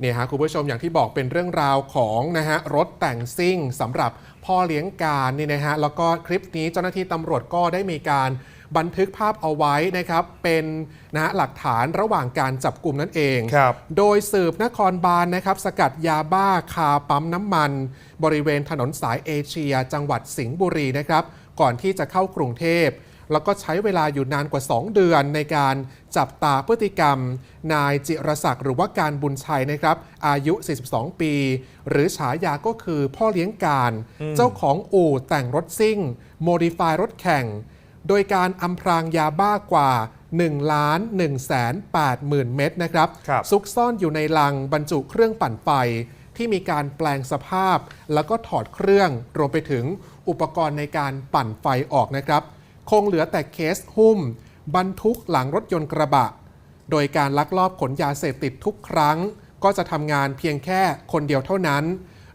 เนี่ยฮะคุณผู้ชมอย่างที่บอกเป็นเรื่องราวของนะฮะรถแต่งซิ่งสำหรับพ่อเลี้ยงการนี่นะฮะแล้วก็คลิปนี้เจ้าหน้าที่ตำรวจก็ได้มีการบันทึกภาพเอาไว้นะครับ เป็นนะฮะหลักฐานระหว่างการจับกลุ่มนั่นเองครับโดยสืบนครบาลนะครับ สกัดยาบ้าคาปั๊มน้ำมัน บริเวณถนนสายเอเชีย จังหวัดสิงห์บุรีนะครับ ก่อนที่จะเข้ากรุงเทพ แล้วก็ใช้เวลาอยู่นานกว่า 2 เดือนในการจับตาพฤติกรรม นายจิรศักดิ์หรือว่าการบุญชัยนะครับ อายุ 42 ปี หรือฉายาก็คือพ่อเลี้ยงการ เจ้าของอู่แต่งรถซิ่ง โมดิฟายรถแข่ง โดยการอำพรางยาบ้ากว่า1ล้าน1แสน8หมื่นเม็ดนะครับครับซุกซ่อนอยู่ในลังบรรจุเครื่องปั่นไฟที่มีการแปลงสภาพ แล้วก็ถอดเครื่องรวมไปถึงอุปกรณ์ในการปั่นไฟออกนะครับ คงเหลือแต่เคสหุ้ม บรรทุกหลังรถยนต์กระบะ โดยการลักลอบขนยาเสพติดทุกครั้ง ก็จะทำงานเพียงแค่คนเดียวเท่านั้น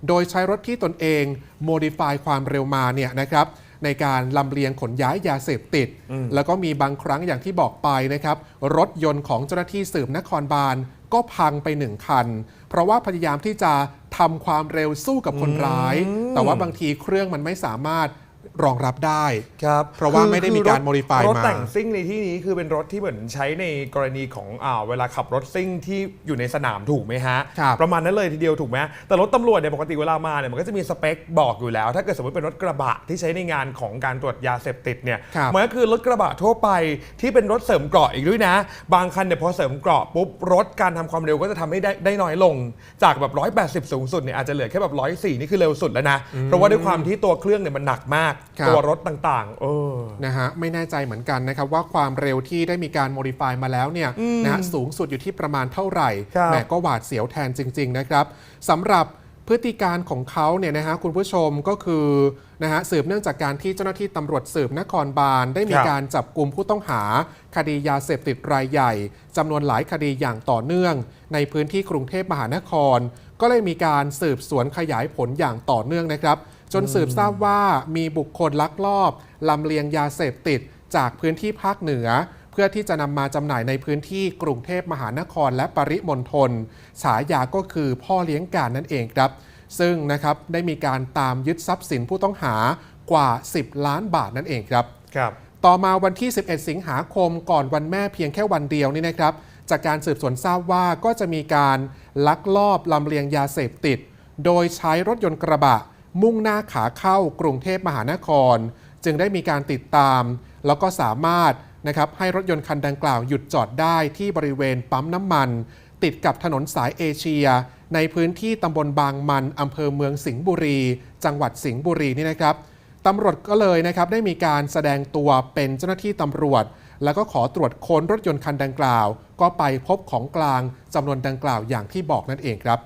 โดยใช้รถที่ตนเองโมดิฟายความเร็วมาเนี่ยนะครับในการลำเลียงขนย้ายยาเสพติด แล้วก็มีบางครั้งอย่างที่บอกไปนะครับ รถยนต์ของเจ้าหน้าที่สืบนครบาลก็พังไปหนึ่งคัน เพราะว่าพยายามที่จะทำความเร็วสู้กับคนร้าย แต่ว่าบางทีเครื่องมันไม่สามารถ รองรับได้ ครับเพราะว่าไม่ได้มีการ modify รถมา แต่งซิ่งในที่นี้คือเป็นรถที่เหมือนใช้ในกรณีของอ่าเวลาขับรถซิ่งที่อยู่ในสนามถูกไหมฮะ ครับประมาณนั้นเลยทีเดียวถูกไหมแต่รถตำรวจเนี่ยปกติเวลามาเนี่ยมันก็จะมีสเปคบอกอยู่แล้ว ถ้าเกิดสมมติเป็นรถกระบะที่ใช้ในงานของการตรวจยาเสพติดเนี่ยครับมันก็คือรถกระบะทั่วไปที่เป็นรถเสริมเกราะอีกด้วยนะ บางคันเนี่ยพอเสริมเกราะปุ๊บรถการทำความเร็วก็จะทำให้ได้ได้น้อยลง จากแบบ 180 สูงสุดเนี่ยอาจจะเหลือแค่แบบ 104 นี่คือเร็วสุดแล้วนะเพราะว่าด้วยความที่ตัวเครื่องเนี่ยมันหนักมาก ครับ ตัวรถต่างๆ เออ นะฮะไม่แน่ใจเหมือนกันนะครับว่าความเร็วที่ได้มีการโมดิฟายมาแล้วเนี่ยนะฮะสูงสุดอยู่ที่ประมาณเท่าไหร่ครับ แหมก็หวาดเสียวแทนจริง ๆ นะครับสำหรับพฤติการของเขาเนี่ยนะฮะคุณผู้ชมก็คือนะฮะสืบเนื่องจากการที่เจ้าหน้าที่ตำรวจสืบนครบาลได้มีครับการจับกลุ่มผู้ต้องหา คดียาเสพติดรายใหญ่จำนวนหลายคดีอย่างต่อเนื่อง ในพื้นที่กรุงเทพมหานคร ก็เลยมีการสืบสวนขยายผลอย่างต่อเนื่องนะครับ จนสืบทราบว่ามีบุคคลลักลอบลำเลียงยาเสพติดจากพื้นที่ภาคเหนือ เพื่อที่จะนำมาจำหน่ายในพื้นที่กรุงเทพมหานครและปริมณฑลฉายาก็คือพ่อเลี้ยงการนั่นเองครับ ซึ่งนะครับได้มีการตามยึดทรัพย์สินผู้ต้องหากว่า 10 ล้านบาทนั่นเองครับครับ ต่อมาวันที่ 11 สิงหาคมก่อนวันแม่เพียงแค่วันเดียวนี่นะครับ จากการสืบสวนทราบว่าก็จะมีการลักลอบลำเลียงยาเสพติด โดยใช้รถยนต์กระบะ มุ่งหน้าขาเข้ากรุงเทพมหานคร จึงได้มีการติดตาม แล้วก็สามารถนะครับให้รถยนต์คันดังกล่าวหยุดจอดได้ที่บริเวณปั๊มน้ำมัน ติดกับถนนสายเอเชีย ในพื้นที่ตำบลบางมันอำเภอเมืองสิงห์บุรี จังหวัดสิงห์บุรีนี่นะครับตำรวจก็เลยนะครับได้มีการแสดงตัวเป็นเจ้าหน้าที่ตำรวจ แล้วก็ขอตรวจค้นรถยนต์คันดังกล่าว ก็ไปพบของกลางจำนวนดังกล่าวอย่างที่บอกนั่นเองครับ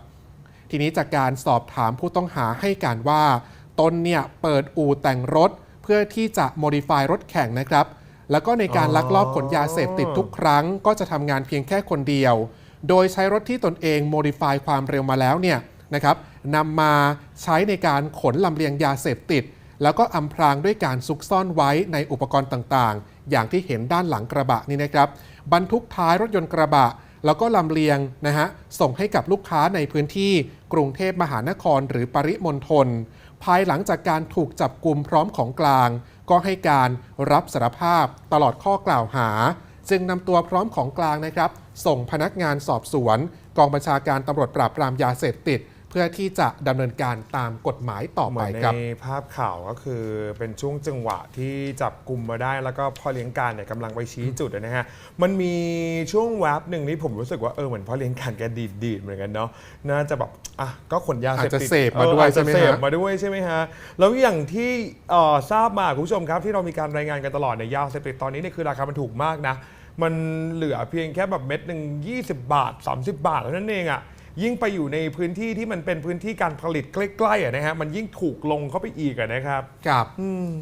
ทีนี้จากการสอบถามผู้ต้องหาให้การว่า ตนเนี่ยเปิดอู่แต่งรถเพื่อที่จะโมดิฟายรถแข่งนะครับ แล้วก็ในการลักลอบขนยาเสพติดทุกครั้ง ก็จะทำงานเพียงแค่คนเดียว โดยใช้รถที่ตนเองโมดิฟายความเร็วมาแล้วเนี่ยนะครับนำมาใช้ในการขนลำเลียงยาเสพติด แล้วก็อำพรางด้วยการซุกซ่อนไว้ในอุปกรณ์ต่างๆ อย่างที่เห็นด้านหลังกระบะนี่นะครับ บรรทุกท้ายรถยนต์กระบะ แล้วก็ลำเลียงนะฮะส่งให้กับลูกค้าในพื้นที่กรุงเทพมหานครหรือปริมณฑลภายหลังจากการถูกจับกลุ่มพร้อมของกลาง ก็ให้การรับสารภาพตลอดข้อกล่าวหา จึงนำตัวพร้อมของกลางนะครับ ส่งพนักงานสอบสวน กองบัญชาการตำรวจปราบปรามยาเสพติด เพื่อที่จะดำเนินการตามกฎหมายต่อเหไปมือนครับในภาพข่าวก็คือเป็นช่วงจังหวะที่จับกลุ่มมาได้ แล้วก็พ่อเลี้ยงการเนี่ยกำลังไปชี้จุดนะฮะมันมีช่วงแวบหนึ่งที่ผมรู้สึกว่าเออเหมือนพ่อเลี้ยงการแกดีดดีดๆเหมือนกันเนาะน่าจะแบบอะก็ขนยาเสพติดอาจจะเสพมาด้วยอออาจจะใช่ไหมฮะ เสพมาด้วยใช่ไหมฮะแล้วอย่างที่เอ่อทราบมาคุณผู้ชมครับที่เรามีการรายงานกันตลอดเนี่ยยาเสพติดตอนนี้เนี่ยคือราคามันถูกมากนะมันเหลือเพียงแค่แบบเม็ดหนึ่ง20 บาท 30 บาทเท่านั้นเองอะ่ะ ยิ่งไปอยู่ในพื้นที่ที่มันเป็นพื้นที่การผลิตใกล้ๆอะนะฮะมันยิ่งถูกลงเข้าไปอีกอะนะครับกับ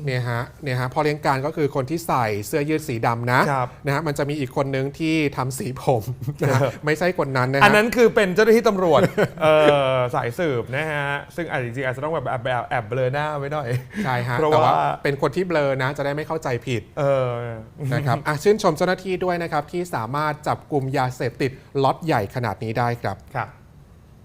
เนี่ยฮะเนี่ยฮะพอเลี้ยงการก็คือคนที่ใส่เสื้อยืดสีดำนะครับนะฮะมันจะมีอีกคนนึงที่ทำสีผมนะฮะไม่ใช่คนนั้นนะฮะอันนั้นคือเป็นเจ้าหน้าที่ตำรวจเออสายสืบนะฮะซึ่งอาจจริงๆอาจจะต้องแบบแอบแอบแอบเบลอหน้าไว้หน่อยใช่ฮะเพราะแต่ว่าว่าเป็นคนที่เบลอนะจะได้ไม่เข้าใจผิดเออนะครับอะชื่นชมเจ้าหน้าที่ด้วยนะครับที่สามารถจับกลุ่มยาเสพติดล็อตใหญ่ขนาดนี้ได้ครับครับ